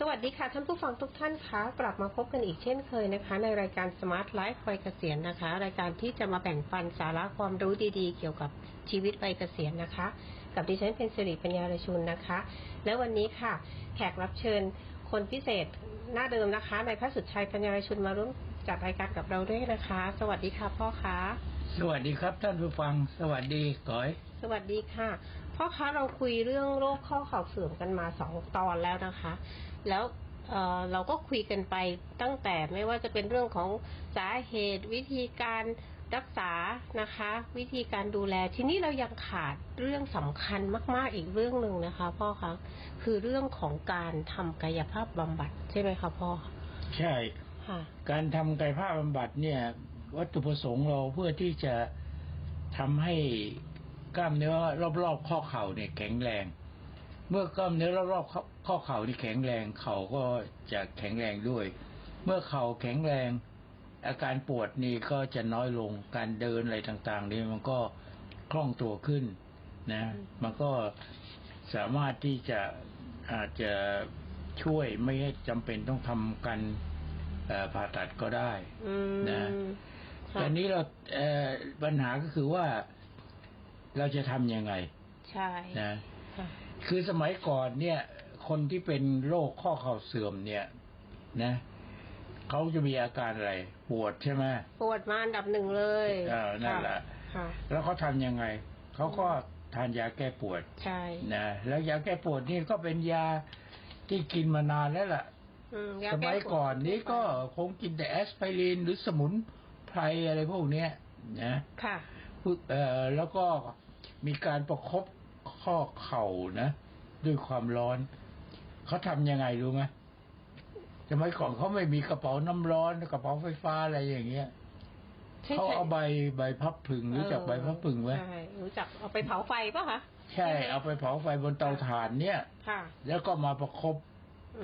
สวัสดีค่ะท่านผู้ฟังทุกท่านคะกลับมาพบกันอีกเช่นเคยนะคะ ในรายการ Smart Life วัยเกษียณนะคะ รายการที่จะมาแบ่งปันสาระความรู้ดีๆ เกี่ยวกับชีวิตวัยเกษียณนะคะ กับดิฉันเป็นสิริปัญญารชุนนะคะ และวันนี้ค่ะ แขกรับเชิญคนพิเศษหน้าเดิมนะคะนายพระสุดชัยปัญญารชุนมาร่วมจัดรายการกับเราด้วยนะคะ สวัสดีค่ะพ่อคะสวัสดีครับท่านผู้ฟังสวัสดีก้อย สวัสดีค่ะ พ่อคะเราคุยเรื่องโรคข้อเข่าเสื่อมกันมาสองตอนแล้วนะคะ แล้วเอ่อเราก็คุยกันไปตั้งแต่ไม่ว่าจะเป็นเรื่องของสาเหตุ วิธีการรักษานะคะ วิธีการดูแลทีนี้เรายังขาดเรื่องสำคัญมาก ๆอีกเรื่องหนึ่งนะคะ พ่อคะคือเรื่องของการทำกายภาพบำบัดใช่ไหมคะพ่อใช่ค่ะ การทำกายภาพบำบัดเนี่ย วัตถุประสงค์เราเพื่อที่จะทำให้ กล้ามเนื้อรอบๆข้อเข่าเนี่ยแข็งแรง เมื่อกล้ามเนื้อรอบๆข้อข้อเข่านี่แข็งแรงเข่าก็จะแข็งแรงด้วย เมื่อเข่าแข็งแรง อาการปวดนี่ก็จะน้อยลงการเดินอะไรต่างๆ นี่มันก็คล่องตัวขึ้นนะอืมมันก็สามารถที่จะอาจจะช่วยไม่ให้จำเป็นต้องทำกันเอ่อผ่าตัดก็ได้อืมนะค่ะแต่นี้เราเอ่อปัญหาก็คือว่า เราจะทำยังไง ใช่นะค่ะคือสมัยก่อนเนี่ย คนที่เป็นโรคข้อเข่าเสื่อมเนี่ย นะเขาจะมีอาการอะไร ปวดใช่ไหมปวดมาอันดับหนึ่งเลยเออนั่นแหละค่ะแล้วเขาทำยังไงเขาก็ทานยาแก้ปวดใช่นะแล้วยาแก้ปวดนี่ก็เป็นยาที่กินมานานแล้วล่ะอืมยาสแก้มัยปวดก่อนนี้ก็คงกินแต่แอสไพรินหรือสมุนไพรอะไรพวกเนี้ยนะค่ะเอ่อแล้วก็ มีการประคบข้อเข่านะด้วยความร้อน เขาทำยังไงรู้ไหมสมัยก่อนเขาไม่มีกระเป๋าน้ำร้อนกระเป๋าไฟฟ้าอะไรอย่างเงี้ยใช่เขาใช่เอาใบใบพับผึ่งรู้จักใบพับผึ่งไหมใช่รู้จักเอาไปเผาไฟป่ะคะใช่เอาไปเผาไฟบนเตาถ่านเนี่ยค่ะ แล้วก็มาประคบ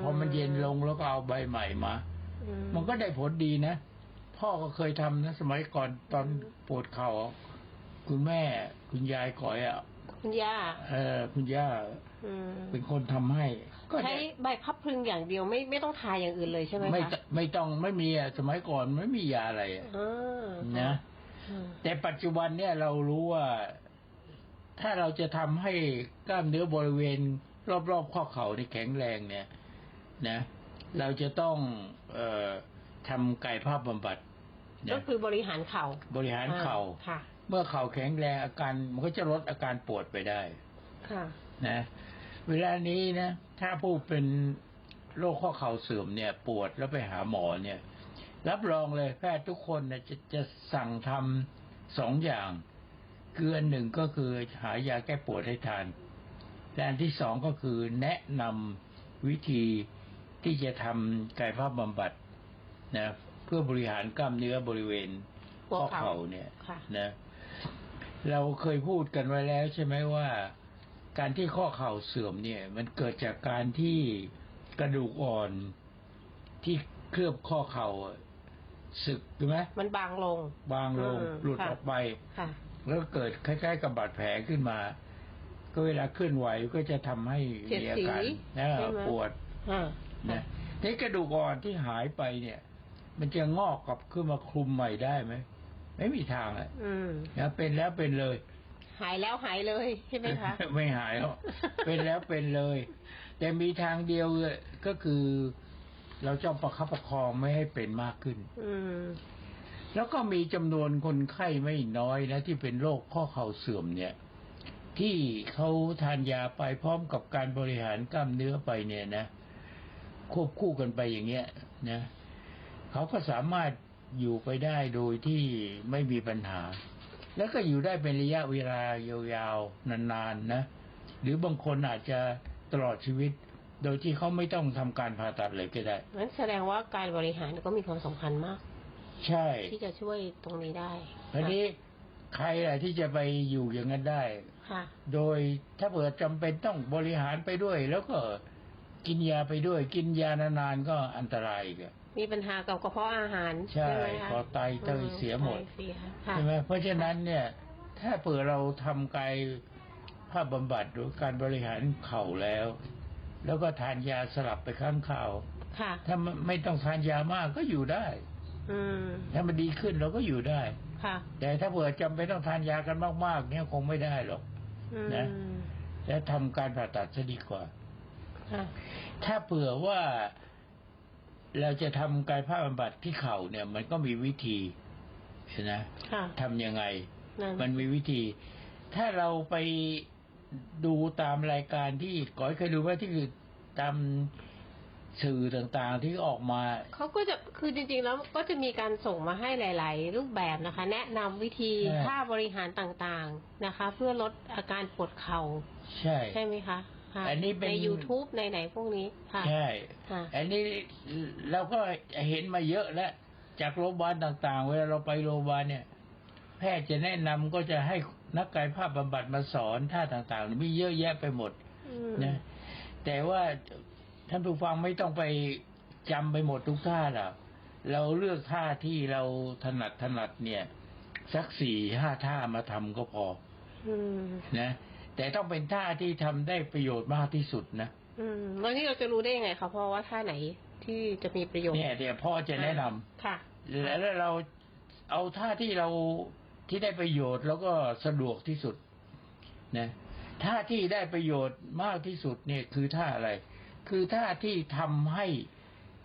พอมันเย็นลงแล้วก็เอาใบใหม่มาอืมันก็ได้ผลดีนะพ่อก็เคยทำนะสมัยก่อนตอนปวดเข่า คุณแม่ คุณยายก่อยอะคุณย่าเออคุณย่าอืมเป็นคนทำให้ ก็ใช้ได้ใบพับพลึงอย่างเดียวไม่ไม่ต้องทาอย่างอื่นเลยใช่ไหมไม่คะตไม่ต้องไม่มีอะสมัยก่อนไม่มียาอะไรอะอ่านะ อืมแต่ปัจจุบันเนี่ยเรารู้ว่า ถ้าเราจะทำให้กล้ามเนื้อบริเวณ รอบๆข้อเข่าที่แข็งแรงเนี่ย นะ เราจะต้อง เอ่อทำกายภาพบำบัดก็นะคือบริหารเข่าบริหารเข่า อ่ค่ะ เมื่อเข่าแข็งแรงอาการมันก็จะลดอาการปวดไปได้ ค่ะนะ เวลานี้นะ ถ้าผู้เป็นโรคข้อเข่าเสื่อมเนี่ย ปวดแล้วไปหาหมอเนี่ย รับรองเลยแพทย์ทุกคนเนี่ยจะจะสั่งทำสองอย่างคืออันหนึ่งก็คือหายาแก้ปวดให้ทานและอันที่สองก็คือแนะนำวิธีที่จะทำกายภาพบำบัดนะเพื่อบริหารกล้ามเนื้อบริเวณหัวข้อเข่าเข่าเนี่ยค่ะนะ เราเคยพูดกันไว้แล้วใช่ไหมว่า การที่ข้อเข่าเสื่อมเนี่ย มันเกิดจากการที่กระดูกอ่อนที่เคลือบข้อเข่าอะสึกถูกไหมมันบางลง บางลงอืมหลุดค่ะออกไปค่ะแล้วก็เกิดคล้ายๆกับบาดแผลขึ้นมา ก็เวลาเคลื่อนไหวก็จะทำให้เสียดมีอาสีการนะใช่ไหมปวดอ่านะนี่กระดูกอ่อนที่หายไปเนี่ย มันจะงอกกลับขึ้นมาคลุมใหม่ได้ไหม ไม่มีทางอะอืมนะเป็นแล้วเป็นเลย หายแล้วหายเลยใช่ไหมคะ ไม่หายหรอกเป็นแล้วเป็นเลย แต่มีทางเดียวก็คือ เราจ้องประคับประคองไม่ให้เป็นมากขึ้น อืมแล้วก็มีจำนวนคนไข้ไม่น้อยนะที่เป็นโรคข้อเข่าเสื่อมเนี่ย ที่เขาทานยาไปพร้อมกับการบริหารกล้ามเนื้อไปเนี่ยนะควบคู่กันไปอย่างเงี้ยนะเขาก็สามารถ อยู่ไปได้โดยที่ไม่มีปัญหา แล้วก็อยู่ได้เป็นระยะเวลายาวๆนานๆนะหรือบางคนอาจจะตลอดชีวิต โดยที่เขาไม่ต้องทำการผ่าตัดเลยก็ได้งั้นแสดงว่าการบริหารก็มีความสำคัญมาก ใช่ ที่จะช่วยตรงนี้ได้ทีนี้ใครล่ะที่จะไปอยู่อย่างนั้นได้ค่ะโดยถ้าเผื่อจำเป็นต้องบริหารไปด้วย แล้วก็กินยาไปด้วย กินยานานๆก็อันตรายอีกอะ มีปัญหากับกระเพาะอาหารใช่ไหมคะคอไตเตยเสียหมดไตเสียค่ะใช่ไหมเพราะฉะนั้นเนี่ย ถ้าเผื่อเราทำกายภาพบำบัดหรือการบริหารเข่าแล้ว แล้วก็ทานยาสลับไปข้างข่าวค่ะถ้าไม่ไม่ต้องทานยามากก็อยู่ได้อืมถ้ามันดีขึ้นเราก็อยู่ได้ค่ะแต่ถ้าเผื่อจำเป็นต้องทานยากันมากๆเนี่ยคงไม่ได้หรอกอืมนะและทำการผ่าตัดจะดีกว่าค่ะถ้าเผื่อว่า เราจะทำการผ่าบำบัดที่เข่าเนี่ย มันก็มีวิธีนะค่ะทำยังไงนั่นมันมีวิธี ถ้าเราไปดูตามรายการที่ก้อยเคยดูว่าที่คือตามสื่อต่างๆที่ออกมา เขาก็จะคือจริงๆแล้วก็จะมีการส่งมาให้หลาย ๆ รูปแบบนะคะ แนะนำวิธีใช่ท่าบริหารต่างๆนะคะ เพื่อลดอาการปวดเข่าใช่ใช่ไหมคะ ค่ะอันนี้เป็นใน YouTube ในไหนๆพวกนี้ค่ะใช่ ค่ะอันนี้เราก็เห็นมาเยอะแล้ว จากโรงพยาบาลต่างๆ เวลาเราไปโรงพยาบาลเนี่ย แพทย์จะแนะนำก็จะให้นักกายภาพบำบัดมาสอนท่าต่างๆมีเยอะแยะไปหมด อืมนะแต่ว่าท่านผู้ฟังไม่ต้องไปจำไปหมดทุกท่าหรอกเราเลือกท่าที่เราถนัดถนัดเนี่ย สักสี่ห้าท่ามาทำก็พออืม นะ แต่ต้องเป็นท่าที่ทำได้ประโยชน์มากที่สุดนะอืมแล้วนี่เราจะรู้ได้ยังไงคะเพราะว่าท่าไหนที่จะมีประโยชน์เนี่ยเดี๋ยวพ่อจะแนะนำค่ะ แล้วเราเอาท่าที่เราที่ได้ประโยชน์แล้วก็สะดวกที่สุดนะท่าที่ได้ประโยชน์มากที่สุดเนี่ยคือท่าอะไร คือท่าที่ทำให้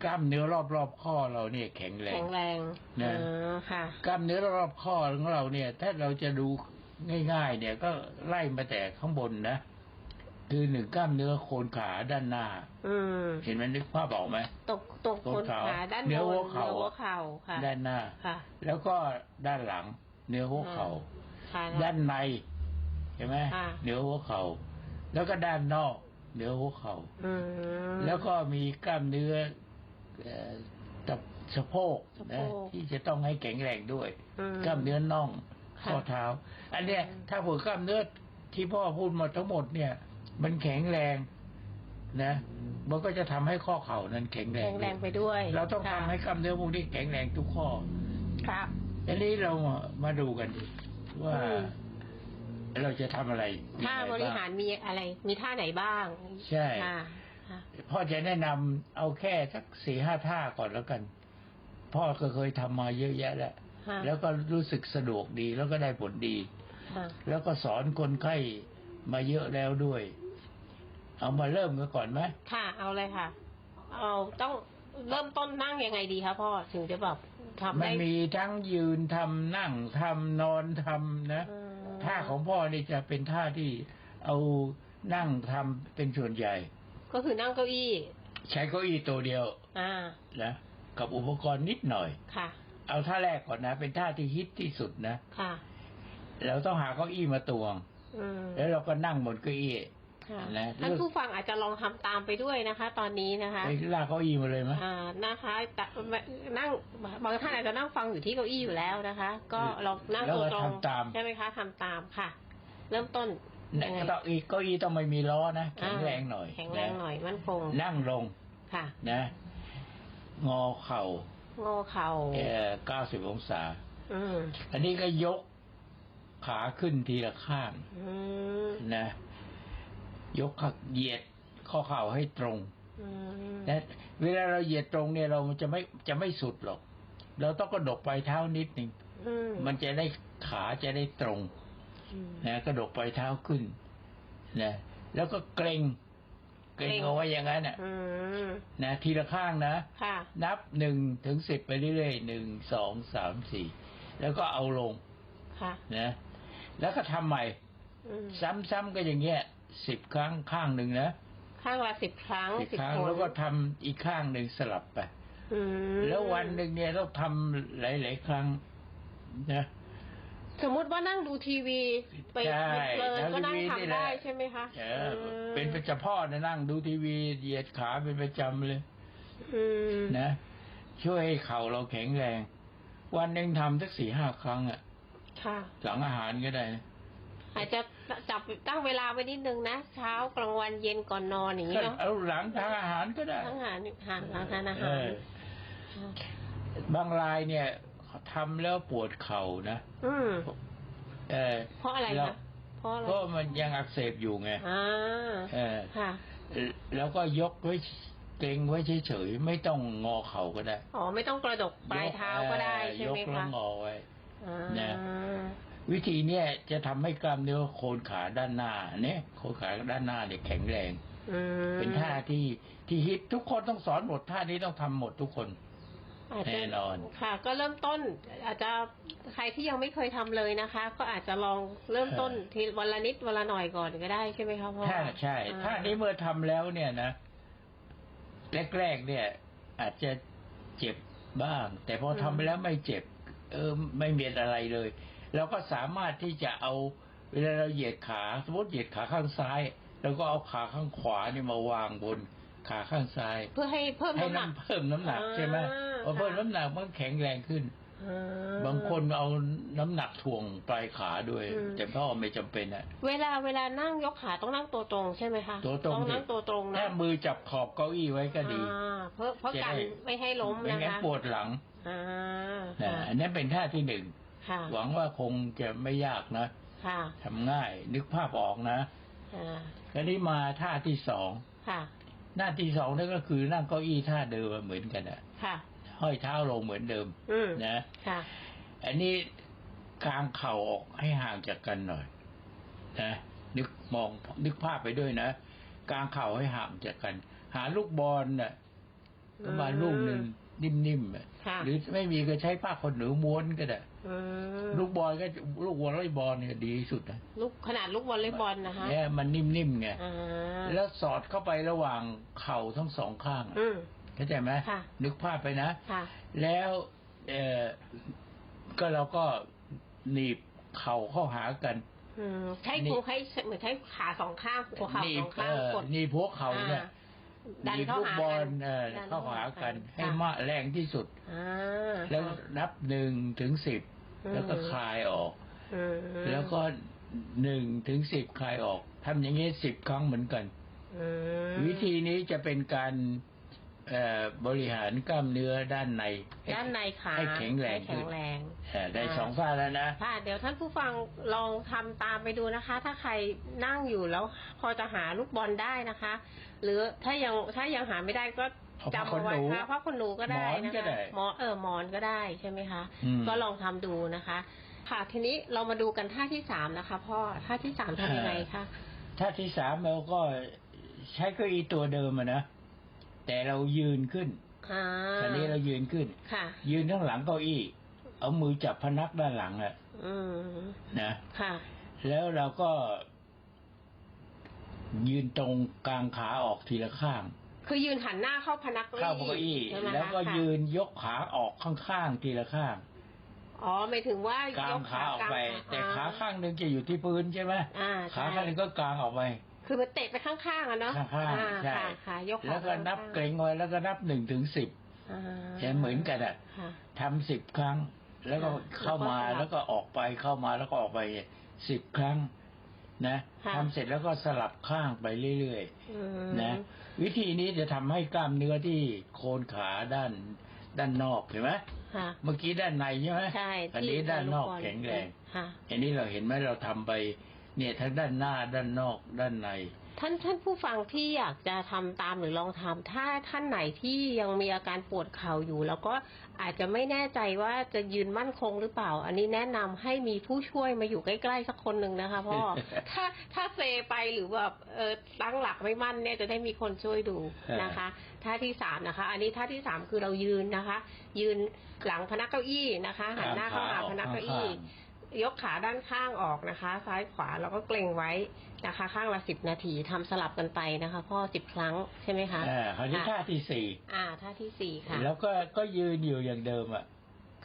กล้ามเนื้อรอบๆข้อเราเนี่ยแข็งแรแข็ง งแรงนะ อ่าค่ะ กล้ามเนื้อรอบๆข้อของเราเนี่ย ถ้าเราจะดู ง่ายๆ เนี่ยก็ไล่มาแต่ข้างบนนะคือหนึ่งกล้ามเนื้อโคนขาด้านหน้าอืมเห็นไหมนึกภาพออกไหมตกตกโคนคนขาขาด้านบนเนื้อหัวเข่านื้อหัวเข่าค่ะด้านหน้าค่ะแล้วก็ด้านหลัง เนื้อหัวเข่าค่ะด้านในเห็นไหมค่ะเหนือหัวเขา่าแล้วก็ด้านนอกเหนือหัวเขา่าอืมแล้วก็มีกล้ามเนื้อเอ่อตับสะโพกสะโพนะกที่จะต้องให้แข็งแรงด้วยอืมกล้ามเนื้อน่องค่ะ ข้อเท้า อันเนี้ยอืมถ้าผลกล้ามเนื้อที่พ่อพูดมาทั้งหมดเนี่ย มันแข็งแรงนะมันก็จะทำให้ข้อเข่านั้นแข็งแรแข็งงแรงไปด้วย เราต้องค่ะทำให้กล้ามเนื้อพวกนี้แข็งแรงทุกข้อ ครับอันนี้เรามาดูกันว่าอืมเราจะทำอะไรท่ายังไงบริหารมีอะไร มีท่าไหนบ้าง ใช่ค่ะค่ะพ่อจะแนะนำเอาแค่สักสี่ห้าท่าก่อนแล้วกัน พ่อก็เคยทำมาเยอะแยะแล้ว ค่ะแล้วก็รู้สึกสะดวกดีแล้วก็ได้ผลดี ค่ะ แล้วก็สอนคนไข้มาเยอะแล้วด้วย เอามาเริ่มกันก่อนไหมค่ะ เอาเลยค่ะ เอาต้องเริ่มต้นนั่งยังไงดีคะพ่อถึงจะแบบทำมัได้นมีทั้งยืนทำนั่งทำนอนทำนะอืม ท่าของพ่อนี่จะเป็นท่าที่เอานั่งทำเป็นส่วนใหญ่ ก็คือนั่งเก้าอี้ ใช้เก้าอี้ตัวเดียวอ่า นะกับอุปกรณ์นิดหน่อย ค่ะ เอาท่าแรกก่อนนะ เป็นท่าที่ฮิตที่สุดนะค่ะ เราต้องหาเก้าอี้มาตวงอืมแล้วเราก็นั่งบนเก้าอี้ค่ะนะท่านผู้ฟังอาจจะลองทำตามไปด้วยนะคะ ตอนนี้นะคะไปลากเก้าอี้มาเลยไหมอ่านะคะแต่นั่งบางท่านอาจจะนั่งฟังอยู่ที่เก้าอี้อยู่แล้วนะคะ ก็เรานั่งแล้วตัวก็ตรงทำตามใช่ไหมคะทำตามค่ะ เริ่มต้นเนี่ยยังไงเก้าอี้เก้าอี้ต้องไม่มีล้อนะแข็งแรงหน่อย แข็งแรงหน่อยมั่นคงนะนั่งลงค่ะ นะ งอเข่า งอเข่าเอ่อเก้าสิบองศาอืมอันนี้ก็ยกขาขึ้นทีละข้างอืมนะ ยกขาเหยียดข้อเข่าให้ตรงอืมนะเวลาเราเหยียดตรงเนี่ยเราจะไม่จะไม่สุดหรอก เราต้องกระดกปลายเท้านิดหนึ่งอืมมันจะได้ขาจะได้ตรงอืมนะกระดกปลายเท้าขึ้นนะแล้วก็เกรง เกรงเกร็งเอาไว้อย่างนั้นนะอืมนะทีละข้างนะค่ะนับหนึ่งถึงสิบไปเรื่อยๆหนึ่งสองสามสี่แล้วก็เอาลงค่ะนะแล้วก็ทำใหม่อืมซ้ำๆก็อย่างเงี้ยสิบครั้งข้างหนึ่งนะข้างละสิบครั้งสิบสิบครั้งคนแล้วก็ทำอีกข้างหนึ่งสลับไปอืมแล้ววันหนึ่งเนี่ยต้องทำหลาย ๆ ครั้งนะ สมมุติว่านั่งดูทีวีไปใช่เพลินก็นั่งนั่งดูทีวีนี่ทำแหละได้ใช่ไหมคะเออมเป็นประจำพ่อนะนั่งดูทีวีเหยียดขาเป็นประจำเลยอืมนะ ช่วยให้เข่าเราแข็งแรง วันหนึ่งทำสักสี่ห้าครั้งอะค่ะหลังอาหารก็ได้นะอาจจะจับตั้งเวลาไว้นิดนึงนะเช้ากลางวันเย็นก่อนนอนอย่างนี้ก็เนาะเอาหลังทานอาหารก็ได้ทั้งอาหารหารหลังทานอาเอหารอบางรายเนี่ย ทำแล้วปวดเข่านะอืมเออเพราะอะไรแล้วคะเพราะอะไรเพราะมันยังอักเสบอยู่ไงอ่าเออค่ะเอ่อแล้วก็ยกไว้เกรงไว้เฉยๆไม่ต้องงอเข่าก็ได้อ๋อไม่ต้องกระดกปลายเท้าก็ได้ใช่ไหมยกแล้คะวงอไว้อ่านะวิธีเนี้ยจะทำให้กล้ามเนื้อโคนขาด้านหน้า เนี่ยโคนขาด้านหน้าเนี่ยแข็งแรงอืมเป็นท่าที่ที่ฮิตทุกคนต้องสอนหมดท่านี้ต้องทำหมดทุกคน อาจจะแน่นอน ค่ะ ก็เริ่มต้น อาจจะใครที่ยังไม่เคยทำเลยนะคะ ก็อาจจะลองเริ่มต้นทีวันละนิดวันละหน่อยก่อนก็ได้ใช่ไหมคะพ่อ ถ้าใช่ อ่ถ้านี้เมื่อทำแล้วเนี่ยนะแรกๆเนี่ย อาจจะเจ็บบ้าง แต่พอทำไปแล้วไม่เจ็บ เออ ไม่มีอะไรเลย เราก็สามารถที่จะเอาเวลาเราเหยียดขา สมมติเหยียดขาข้างซ้าย แล้วก็เอาขาข้างขวานี่มาวางบน ขาข้างซ้าย เพื่อให้เพิ่มให้น้ำหนัก น้ำเพิ่มน้ำหนักอ่าใช่ไหมพอเพิ่มค่ะ น้ำหนักมันแข็งแรงขึ้น อ่ บางคนเอาน้ำหนักถ่วงปลายขาด้วย อืม แต่พ่อไม่จำเป็นอะ เวลาเวลานั่งยกขาต้องนั่งตัวตรงใช่ไหมคะตัวตรงต้องนั่งสิ ตัวตรงนะถ้ามือจับขอบเก้าอี้ไว้ก็ดีอ่าเพราะเพราะจะกันได้ไม่ให้ล้มไม่นะงั้นคะปวดหลังอ่านะค่ะอันนี้เป็นท่าที่หนึ่งค่ะหวังว่าคงจะไม่ยากนะค่ะทำง่าย นึกภาพออกนะอ่าคราวนี้มาท่าที่สองค่ะ หน้าที่สองนั่นก็คือนั่งเก้าอี้ท่าเดิมเหมือนกันอะค่ะ ห้อยเท้าลงเหมือนเดิมอืมนะค่ะ อันนี้กางเข่าออกให้ห่างจากกันหน่อยนะนึกมองนึกภาพไปด้วยนะกางเข่าให้ห่างจากกัน หาลูกบอลน่ะประมาณลูกหนึ่งนิ่มๆอะค่ะหรือไม่มีก็ใช้ผ้าขนหนูม้วนก็ได้อืม ลูกบอลก็ลูกวอลเลย์บอลเนี่ยดีที่สุดนะลูกขนาดลูกวอลเลย์บอลนะคะเนี่ยมันนิ่มๆไงอ่าแล้วสอดเข้าไประหว่างเข่าทั้งสองข้างอะอืมเข้าใจไหมค่ะนึกภาพไปนะค่ะแล้วเออก็เราก็หนีบเข่าเข้าหากันอืมใช้นี่คงใช้เหมือนใช้ขาสองข้างหัวเข่าหนีสบองเอข้างอกดหนีบพวกเขาเนี่ยอ่าดันหนีบเข้าลูกหาบอกัลนเออดันเข้าหากัน ให้ค่ะมากแรงที่สุดอ่าแล้วนับหนึ่งถึงสิบอืม แล้วก็คลายออกอืมแล้วก็หนึ่งถึงสิบคลายออกทำอย่างนี้สิบครั้งเหมือนกันอืมวิธีนี้จะเป็นการเอ่อบริหารกล้ามเนื้อด้านในให้ด้านในขาให้แข็งแรงให้แข็งแรงเอ่อได้อ่าสองท่าแล้วนะค่ะเดี๋ยวท่านผู้ฟังลองทำตามไปดูนะคะ ถ้าใครนั่งอยู่แล้วพอจะหาลูกบอลได้นะคะ หรือถ้ายังถ้ายังหาไม่ได้ก็เอา จำเอาไว้ผ้าขนหนูค่ะเพราะคนหนูก็ได้หมอนนะก็คะได้หมอนเออหมอนก็ได้ใช่ไหมคะอืมก็ลองทำดูนะคะ ค่ะทีนี้เรามาดูกันท่าที่สามนะคะ พ่อท่าที่สามทำยังไงคะท่าที่สามเราก็ใช้เก้าอี้ตัวเดิมอะนะแต่เรายืนขึ้นอ่าตอนนี้เรายืนขึ้นค่ะ ยืนข้างหลังเก้าอี้ เอามือจับพนักด้านหลังอะอืมนะค่ะ แล้วเราก็ ยืนตรงกลางขาออกทีละข้าง คือยืนหันหน้าเข้าพนักเข้าเก้าอี้ใช่ไหมคะแล้วก็ค่ะยืนยกขาออกข้างๆทีละข้างอ๋อหมายถึงว่ากลางยกขาออกไป ลงแต่ขาข้างหนึ่งจะอยู่ที่พื้นใช่ไหมอ่าขาใช่ข้างหนึ่งก็กลางออกไป คือมันเตะไปข้างๆอะเนาะข้างๆอ่ใช่ ค่ะค่ะยกขาแล้วก็นับข้างๆเกรงไว้แล้วก็นับหนึ่งถึงสิบอ่าจะเหมือนกันอะค่ะ ทำสิบครั้ง แล้วก็ค่ะเข้ามาแล้แล้ววก็ก็ออกไปเข้ามาแล้วก็ออกไปสิบครั้ง นะค่ะ ทำเสร็จแล้วก็สลับข้างไปเรื่อย อืมๆนะ วิธีนี้จะทำให้กล้ามเนื้อที่โคนขาด้านด้านนอกเห็นไหมค่ะเมื่อกี้ด้านในใช่ไหมใช่อันนี้ที่ด้านนอกลูบลแข็งแรงค่ะอันนี้เราเห็นไหมเราทำไป เนี่ยทั้งด้านหน้าด้านนอกด้านใน ท่านท่านผู้ฟังที่อยากจะทำตามหรือลองทำถ้าท่านไหนที่ยังมีอาการปวดเข่าอยู่ แล้วก็อาจจะไม่แน่ใจว่าจะยืนมั่นคงหรือเปล่า อันนี้แนะนำให้มีผู้ช่วยมาอยู่ใกล้ๆสักคนหนึ่งนะคะพ่อถ้าถ้าเซไปหรือแบบเออตั้งหลักไม่มั่นเนี่ยจะได้มีคนช่วยดูนะคะท่าที่สามนะคะ อันนี้ท่าที่สามคือเรายืนนะคะ ยืนหลังพนักเก้าอี้นะคะหันหน้าเข้าหาพนักเก้าอี้ ยกขาด้านข้างออกนะคะ ซ้ายขวาแล้วก็เกรงไว้นะคะ ข้างละสิบนาทีทำสลับกันไปนะคะ พ่อสิบครั้งใช่ไหมคะอ่าคราวนี้ท่าที่สี่อ่าท่าที่สี่ค่ะ แล้วก็ก็ยืนอยู่อย่างเดิมอะ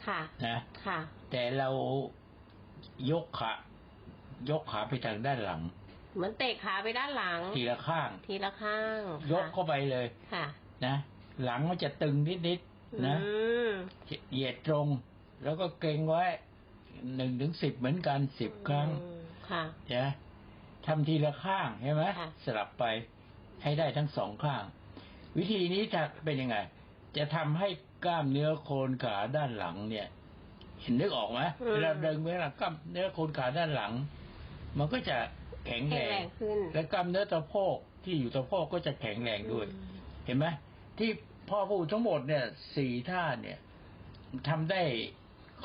ค่ะนะค่ะ แต่เรายกขายกขาไปทางด้านหลัง เหมือนเตะขาไปด้านหลัง ทีละข้าง ทีละข้าง ยกเข้าไปเลยค่ะ นะหลังมันจะตึงนิดๆนะอืมเหยียดตรง แล้วก็เกรงไว้ หนึ่งถึงสิบเหมือนกันสิบครั้งอืมค่ะนะทำทีละข้างใช่ไหมค่ะสลับไปให้ได้ทั้งสองข้าง วิธีนี้จะเป็นยังไง จะทำให้กล้ามเนื้อโคนขาด้านหลังเนี่ย เห็นนึกออกไหมเวลาเดินเวลากล้ามเนื้อโคนขาด้านหลัง มันก็จะแข็งแข็แรงงแรงงขึ้นและกล้ามเนื้อสะโพกที่อยู่สะโพกก็จะแข็งแรงด้วยอืมเห็นไหมที่พ่อพูดทั้งหมดเนี่ยสี่ท่าเนี่ยทำได้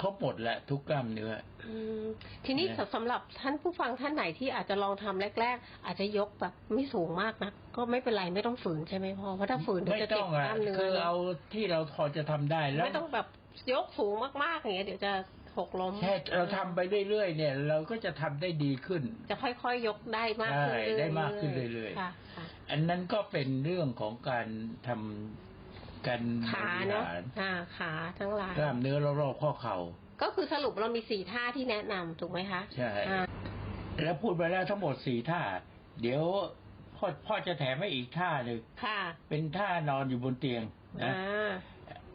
ครบหมดแหละทุกกล้ามเนื้อ อืมทีนี้นะ สำหรับท่านผู้ฟังท่านไหนที่อาจจะลองทำแรก ๆ อาจจะยกแบบไม่สูงมากนะก็ไม่เป็นไรไม่ต้องฝืนใช่ไหมพ่อเพราะถ้าฝืนเดี๋ยวไม่จะเจ็ต้บองกอะล้ามเนื้อคือเอาที่เราพอจะทำได้แล้ว ไม่ต้องแบบยกสูงมากๆอย่างเงี้ยเดี๋ยวจะหกล้มแค่เราทำไปเรื่อยๆเนี่ย เราก็จะทำได้ดีขึ้น จะค่อยๆยกได้มากขึ้นใช่เรื่อยๆได้มากขึ้นเรื่อยๆ ค่ะค่ะ อันนั้นก็เป็นเรื่องของการทำ การบขาริเนาะหารอ่าขาทั้งหลายกล้ามเนื้อรอบๆข้อเข่า ก็คือสรุปเรามีสี่ท่าที่แนะนำถูกไหมคะใช่อ่าแล้วพูดไปแล้วทั้งหมดสี่ท่า เดี๋ยวพ่อพ่อจะแถมให้อีกท่าหนึ่งค่ะ เป็นท่านอนอยู่บนเตียงนะอ่า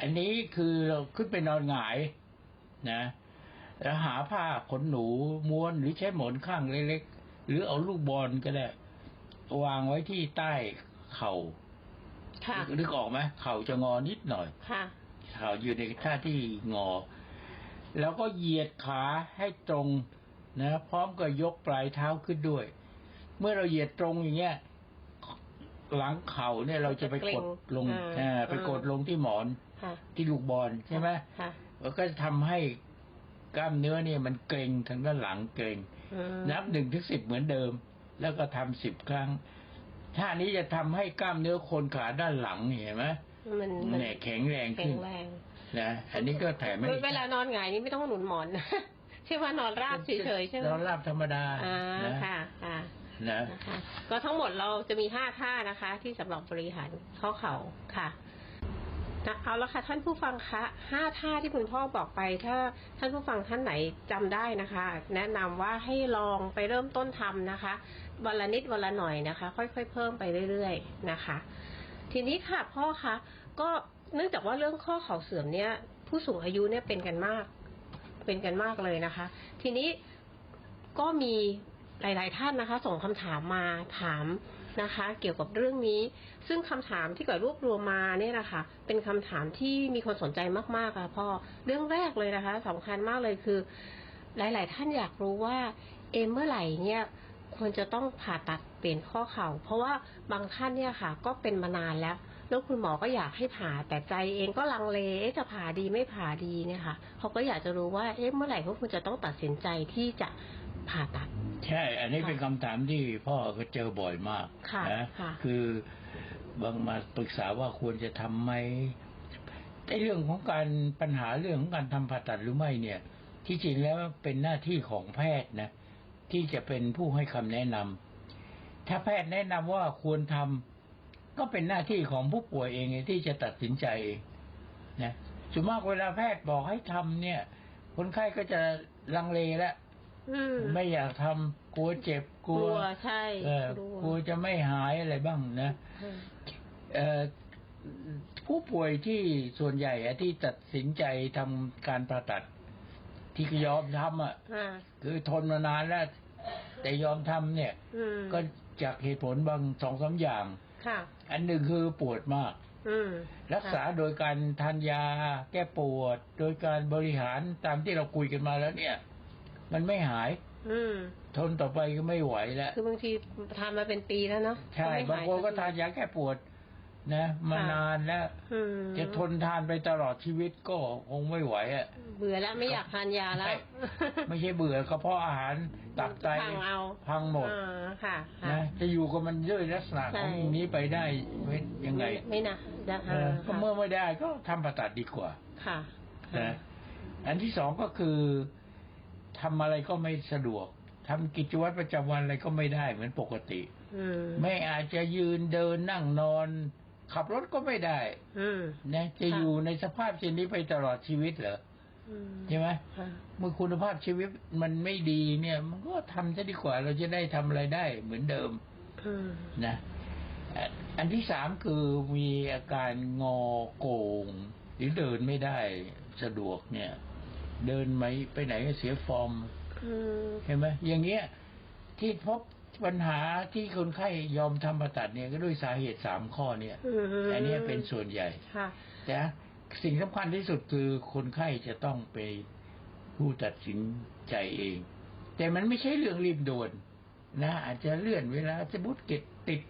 อันนี้คือเราขึ้นไปนอนหงายนะแล้วหาผ้าขนหนูม้วนหรือใช้หมอนข้างเล็กๆหรือเอาลูกบอลก็ได้ วางไว้ที่ใต้เข่า ค่ะ นึกออกไหมเข่าจะงอนิดหน่อย ค่ะ เข่าอยู่ในท่าที่งอ แล้วก็เหยียดขาให้ตรงนะ พร้อมกับยกปลายเท้าขึ้นด้วย เมื่อเราเหยียดตรงอย่างเงี้ยหลังเข่าเนี่ยเราจะไปกดลงอ่าอ่าไปกดลงที่หมอนค่ะที่ลูกบอลใช่ไหมค่ะแล้วก็จะทำให้กล้ามเนื้อเนี่ยมันเกร็งทางด้านหลังเกร็งอืมนับหนึ่งถึงสิบเหมือนเดิม แล้วก็ทำสิบครั้ง ท่านี้จะทำให้กล้ามเนื้อโคนขาด้านหลังเห็นไหมมันมันเนี่ยแข็งแรงแข็ขึ้งนแรงนะอันนี้ก็แถมให้เวลานอนหงายนี่ไม่ต้องหนุนหมอนนะใช่ว่านอนราบเฉยๆใช่ไหมนอนราบธรรมดาอ่านะค่ะค่ะนะนะคะก็ทั้งหมดเราจะมีห้าท่านะคะ ที่สำหรับบริหารข้อเข่าค่ะนะเอาละค่ะท่านผู้ฟังคะห้าท่าที่คุณพ่อบอกไป ถ้าท่านผู้ฟังท่านไหนจำได้นะคะ แนะนำว่าให้ลองไปเริ่มต้นทำนะคะ วันละนิดวันละหน่อยนะคะ ค่อยๆ เพิ่มไปเรื่อยๆนะคะ ทีนี้ค่ะพ่อคะก็เนื่องจากว่าเรื่องข้อเข่าเสื่อมเนี่ย ผู้สูงอายุเนี่ยเป็นกันมาก เป็นกันมากเลยนะคะ ทีนี้ก็มีหลาย ๆ ท่านนะคะ ส่งคำถามมาถามนะคะ เกี่ยวกับเรื่องนี้ ซึ่งคำถามที่ก่อยรวบรวมมาเนี่ยนะคะ เป็นคำถามที่มีคนสนใจมากๆค่ะพ่อเรื่องแรกเลยนะคะสำคัญมากเลยคือ หลาย ๆ ท่านอยากรู้ว่า เอเมื่อไหร่เนี่ย ควรจะต้องผ่าตัดเปลี่ยนข้อเข่า เพราะว่าบางท่านเนี่ยค่ะ ก็เป็นมานานแล้ว แล้วคุณหมอก็อยากให้ผ่าแต่ใจเองก็ลังเลเอ๊ะจะผ่าดีไม่ผ่าดีเนี่ยค่ะเขาก็อยากจะรู้ว่าเอ๊ะเมื่อไหร่เขาควรจะต้องตัดสินใจที่จะผ่าตัด ใช่ อันนี้ค่ะเป็นคำถามที่พ่อก็เจอบ่อยมากค่ะนะค่ะคือบางมาปรึกษาว่าควรจะทำไหมในเรื่องของการปัญหาเรื่องของการทำผ่าตัดหรือไม่เนี่ย ที่จริงแล้วเป็นหน้าที่ของแพทย์นะ ที่จะเป็นผู้ให้คำแนะนำถ้าแพทย์แนะนำว่าควรทำก็เป็นหน้าที่ของผู้ป่วยเองที่จะตัดสินใจเองนะส่วนมากเวลาแพทย์บอกให้ทำเนี่ย คนไข้ก็จะลังเลแล้วอืมไม่อยากทำกลัวเจ็บกกลัลัววใช่เออกลัวกลัวจะไม่หายอะไรบ้างนะอืมเอ่อผู้ป่วยที่ส่วนใหญ่อะที่ตัดสินใจทำการผ่าตัดที่ยอมทำอะอ่าคือทนมานานแล้ว แต่ยอมทำเนี่ย อืมก็จากเหตุผลบางสองสามอย่าง ค่ะ อันหนึ่งคือปวดมาก อืมรักษาโดยการทานยา แก้ปวด โดยการบริหารตามที่เราคุยกันมาแล้วเนี่ย มันไม่หาย อืมทนต่อไปก็ไม่ไหวแล้วคือบางทีทำมาเป็นปีแล้วเนาะใช่ไม่หยบางคนก็สัทานยาแก้ปวด นะ มาค่ะนานแล้ว อืมจะทนทานไปตลอดชีวิตก็คงไม่ไหวอะ เบื่อแล้วไม่อยากทานยาแล้ว ไม่ ไม่ใช่เบื่อกระเพาะอาหารตับไตพังเอา พังหมดอ่าค่ะค่ะ นะจะอยู่กับมันด้วยลักษณะใช่ ของอย่างนี้ไปได้ไม่ยังไงไม่นะจะเออก็ค่ะเมื่อไม่ได้ก็ทำผ่าตัดดีกว่าค่ะ นะอันที่สองก็คือทำอะไรก็ไม่สะดวกทำกิจวัตรประจำวันอะไรก็ไม่ได้เหมือนปกติ อืม ไม่อาจจะยืนเดินนั่งนอน ขับรถก็ไม่ได้อืมนะจะค่ะอยู่ในสภาพเช่นนี้ไปตลอดชีวิตเหรออืมใช่ไหมค่ะเมื่อคุณภาพชีวิตมันไม่ดีเนี่ย มันก็ทำซะดีกว่า เราจะได้ทำอะไรได้เหมือนเดิมอืมนะอะอันที่สามคือมีอาการงอโกง หรือเดินไม่ได้สะดวกเนี่ย เดินไหมไปไหนก็เสียฟอร์มอืมเห็นไหมอย่างเงี้ยที่พบ ปัญหาที่คนไข้ยอมทำผ่าตัดเนี่ยก็ด้วยสาเหตุสามข้อเนี่ยอืมอันเนี้ยเป็นส่วนใหญ่ค่ะแต่สิ่งสำคัญที่สุดคือคนไข้จะต้องไปผู้ตัดสินใจเอง แต่มันไม่ใช่เรื่องรีบด่วนนะ อาจจะเลื่อนเวลาสมมติเกิดติด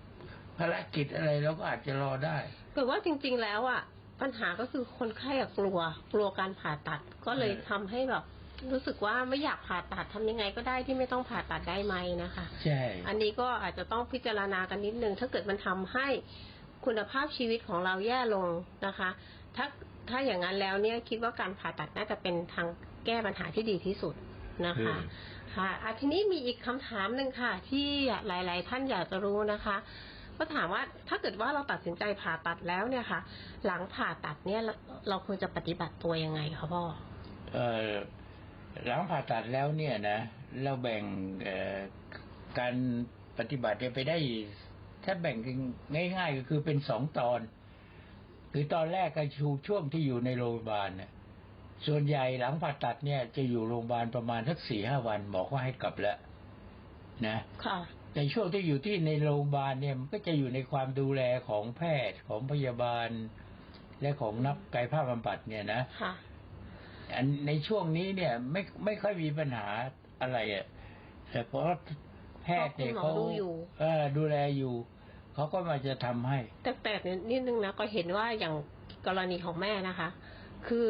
ภารกิจอะไรเราก็อาจจะรอได้แต่ว่าจริง ๆ แล้วอะปัญหาก็คือคนไข้อะกลัว กลัวการผ่าตัดก็เลยเออทำให้แบบ รู้สึกว่าไม่อยากผ่าตัดทำยังไงก็ได้ที่ไม่ต้องผ่าตัดได้ไหมนะคะใช่อันนี้ก็อาจจะต้องพิจารณากันนิดนึงถ้าเกิดมันทำให้คุณภาพชีวิตของเราแย่ลงนะคะ ถ้าถ้าอย่างนั้นแล้วเนี่ยคิดว่าการผ่าตัดน่าจะเป็นทางแก้ปัญหาที่ดีที่สุดนะคะอืมค่ะอะทีนี้มีอีกคำถามหนึ่งค่ะ ที่หลาย ๆ ท่านอยากจะรู้นะคะก็ถามว่าถ้าเกิดว่าเราตัดสินใจผ่าตัดแล้วเนี่ยค่ะ หลังผ่าตัดเนี่ยเราเราควรจะปฏิบัติตัวยังไงคะพ่อเอ่อ หลังผ่าตัดแล้วเนี่ยนะเราแบ่งเอ่อการปฏิบัติเนี่ยไปได้ถ้าแบ่งกันง่าย ๆ ก็คือเป็นสองตอน คือตอนแรกก็ชูช่วงที่อยู่ในโรงพยาบาลเนี่ยส่วนใหญ่หลังผ่าตัดเนี่ย จะอยู่โรงพยาบาลประมาณสักสี่ห้าวันหมอก็ให้กลับแล้วนะค่ะในช่วงที่อยู่ที่ในโรงพยาบาลเนี่ยมันก็จะอยู่ในความดูแลของแพทย์ของพยาบาล และของนักกายภาพบำบัดเนี่ยนะค่ะ อันในช่วงนี้เนี่ย ไม่ไม่ค่อยมีปัญหาอะไรอะแต่เพราะแพทย์เนี่ยเพราะเขาคุณหมอดูอยู่เออดูแลอยู่เขาก็มาจะทำให้ แต่แต่นิดนึงนะก็เห็นว่าอย่างกรณีของแม่นะคะ คือ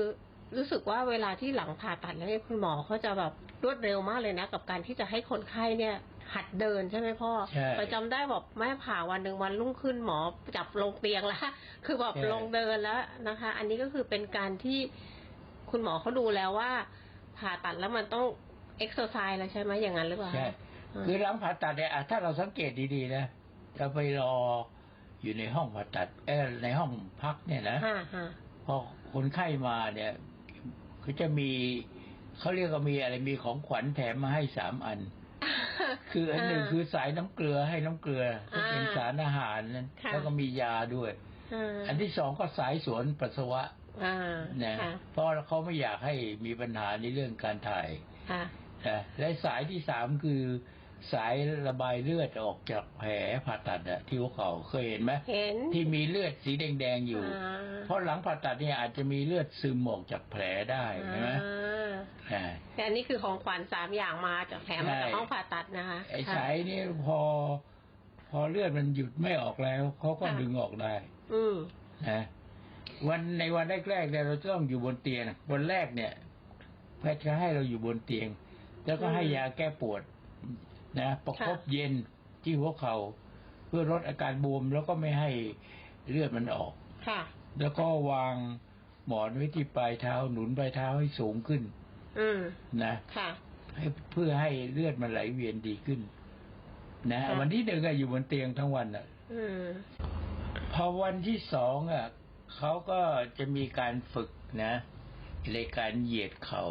รู้สึกว่าเวลาที่หลังผ่าตัดแล้วเนี่ยคุณหมอเขาจะแบบรวดเร็วมากเลยนะ กับการที่จะให้คนไข้เนี่ย หัดเดินใช่ไหมพ่อใช่ไปจำได้บอกแม่ผ่าวันหนึ่งวันรุ่งขึ้นหมอจับลงเตียงแล้วคือแบบใช่ลงเดินแล้วนะคะ อันนี้ก็คือเป็นการที่ คุณหมอเขาดูแล้วว่า ผ่าตัดแล้วมันต้องเอ็กซ์ไซส์แล้วใช่ไหมอย่างนั้นหรือเปล่าใช่าคือหลังผ่าตัดเนี่ยอะถ้าเราสังเกตดีๆนะเราไปรออยู่ในห้องผ่าตัดเออในห้องพักเนี่ยนะฮ่าฮ่าพอคนไข้มาเนี่ยเขาจะมีเขาเรียกว่ามีอะไรมีของขวัญแถมมาให้สามอัน คืออันหนึ่งคือสายน้ำเกลือให้น้ำเกลือที่เป็นอ่าสารอาหารนั้นค่ะแล้วก็มียาด้วยาอันที่สองก็สายสวนปัสสาวะอ่า นะค่ะเพราะเขาไม่อยากให้มีปัญหาในเรื่องการถ่ายค่ะนะและสายที่สามคือสายระบายเลือดออกจากแผลผ่าตัดอะที่หัวเข่าเคยเห็นไหมเห็นที่มีเลือดสีแดงๆอยู่าเพราะหลังผ่าตัดเนี่ยอาจจะมีเลือดซึมออกจากแผลได้ใช่ไหมอ่าอ่าแต่อันนี้คือของขวัญสามอย่างมาจากแถมมาจากใช่ห้องผ่าตัดนะคะไอ้ค่ะสายนี่พอ พอเลือดมันหยุดไม่ออกแล้วเขาก็ค่ะดึงออกได้ อืมนะ วันในวันแรกๆเนี่ยเราจะต้องอยู่บนเตียงวันแรกเนี่ยแพทย์จะให้เราอยู่บนเตียง แล้วก็ให้ยาแก้ปวดนะประคบเย็นที่หัวเขา่าเพื่อลดอาการบวมแล้วก็ไม่ให้เลือดมันออกค่ะ แล้วก็วางหมอนไว้ที่ปลายเท้าหนุนปลายเท้าให้สูงขึ้น อืมนะค่ะ ให้เพื่อให้เลือดมันไหลเวียนดีขึ้น นะค่ะวันที่หนึ่งอะอยู่บนเตียงทั้งวันอะอืมพอวันที่สองอะ เขาก็จะมีการฝึกนะในการเหยียดเขา่า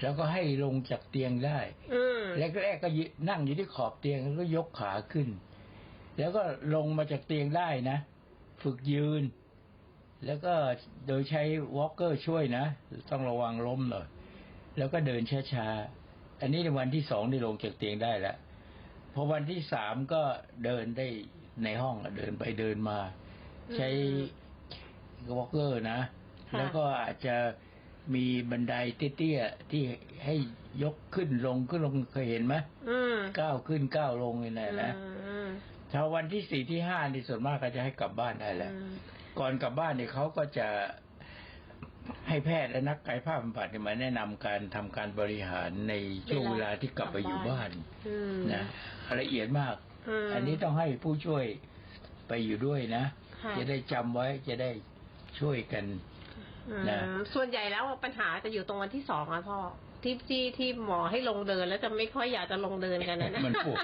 แล้วก็ให้ลงจากเตียงได้อืมแรกๆก็ยืนนั่งอยู่ที่ขอบเตียงแล้วก็ยกขาขึ้น แล้วก็ลงมาจากเตียงได้นะ ฝึกยืน แล้วก็โดยใช้วอล์กเกอร์ช่วยนะต้องระวังล้มหน่อยแล้วก็เดินช้าๆอันนี้ในวันที่สองที่ลงจากเตียงได้แล้วพอวันที่สามก็เดินได้ในห้องอะเดินไปเดินมา ใช้ วอล์กเกอร์นะ ค่ะ แล้วก็อาจจะมีบันไดเตี้ยๆที่ให้ยกขึ้นลงขึ้นลงเคยเห็นไหมอืมก้าวขึ้นก้าวลงนี่แหละนะอืมถ้าวันที่สี่ที่ห้านี่ส่วนมากก็จะให้กลับบ้านได้แล้ว อืมก่อนกลับบ้านเนี่ยเขาก็จะให้แพทย์และนักกายภาพบำบัดเนี่ยมาแนะนำการทำการบริหารในช่วงเวลาที่กลับไปอยู่บ้านอืม นะละเอียดมาก ม อันนี้ต้องให้ผู้ช่วยไปอยู่ด้วยนะ ค่ะ จะได้จำไว้จะได้ ช่วยกันอืมนะส่วนใหญ่แล้วปัญหาจะอยู่ตรงวันที่สองอะพ่อที่ที่ที่หมอให้ลงเดินแล้วจะไม่ค่อยอยากจะลงเดินกันนะมันปวด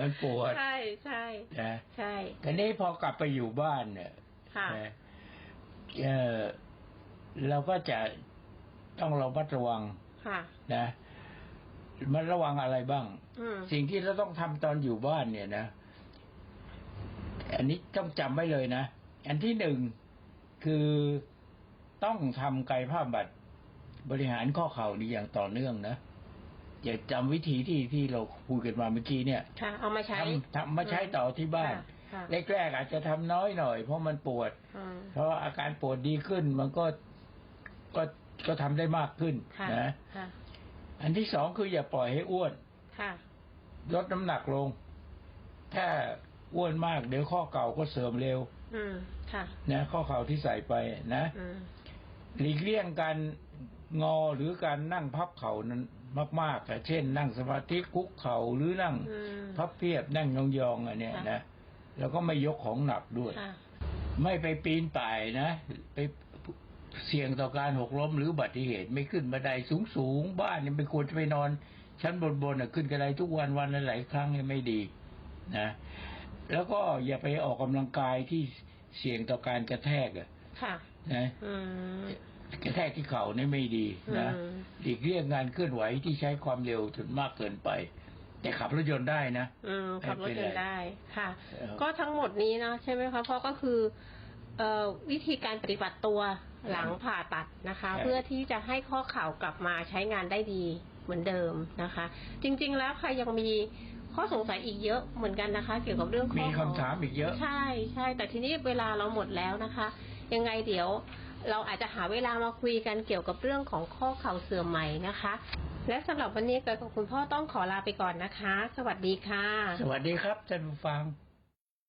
มันปวดใช่ใช่นะใช่ทีนี้พอกลับไปอยู่บ้านเนี่ยค่ะนะเอ่อเราก็จะต้องระมัดระวังค่ะนะมันระวังอะไรบ้างอืมสิ่งที่เราต้องทำตอนอยู่บ้านเนี่ยนะ อันนี้ต้องจำไว้เลยนะ อันที่หนึ่ง คือต้องทำกายภาพบำบัดบริหารข้อเข่านี้อย่างต่อเนื่องนะอย่าจำวิธีที่ที่เราคุยกันมาเมื่อกี้เนี่ยค่ะเอามาใช้ทำทำมาใช้ต่อที่บ้านค่ะค่ะแรกๆอาจจะทำน้อยหน่อย เพราะมันปวดอืมเพราะอาการปวดดีขึ้นมันก็ก็ก็ทำได้มากขึ้นค่ะนะค่ะอันที่สองคืออย่าปล่อยให้อ้วนค่ะลดน้ำหนักลง ถ้าอ้วนมากเดี๋ยวข้อเก่าก็เสื่อมเร็วอืมค่ะ นะข้อเข่าที่ใส่ไปนะอืมหลีกเลี่ยงการงอหรือการนั่งพับเข่านั้นมากๆอะเช่น นั่งสมาธิคุกเข่าหรือนั่งอืมพับเพียบนั่งยองๆอันเนี้ยค่ะนะแล้วก็ไม่ยกของหนักด้วยค่ะไม่ไปปีนป่ายนะ ไปเสี่ยงต่อการหกล้มหรืออุบัติเหตุไม่ขึ้นบันไดสูงๆบ้านเนี่ยไม่ควรจะไปนอน ชั้นบนๆน่ะขึ้นกระไดทุกวันวันละหลายครั้งเนี่ยไม่ดี นะ แล้วก็อย่าไปออกกำลังกายที่เสี่ยงต่อการกระแทกอะค่ะ นะอืม กระแทกที่เข่าเนี่ยไม่ดีนะอืม หลีกเลี่ยงงานเคลื่อนไหวที่ใช้ความเร็วจนมากเกินไป แต่ขับรถยนต์ได้นะ อืมขับรถยนต์ได้ค่ะ เออ ก็ทั้งหมดนี้นะใช่ไหมคะเพราะก็คือเอ่อวิธีการปฏิบัติตัวหลังผ่าตัดนะคะใช่เพื่อที่จะให้ข้อเข่ากลับมาใช้งานได้ดีเหมือนเดิมนะคะ จริง ๆ แล้วใครยังมี ข้อสงสัยอีกเยอะเหมือนกันนะคะ เกี่ยวกับเรื่องข้อมีคำเข่ถามอีกเยอะ ใช่ใช่แต่ทีนี้เวลาเราหมดแล้วนะคะ ยังไงเดี๋ยวเราอาจจะหาเวลามาคุยกันเกี่ยวกับเรื่องของข้อเข่าเสื่อมใหม่นะคะ และสำหรับวันนี้เกิดกับคุณพ่อต้องขอลาไปก่อนนะคะ สวัสดีค่ะ สวัสดีครับท่านผู้ฟัง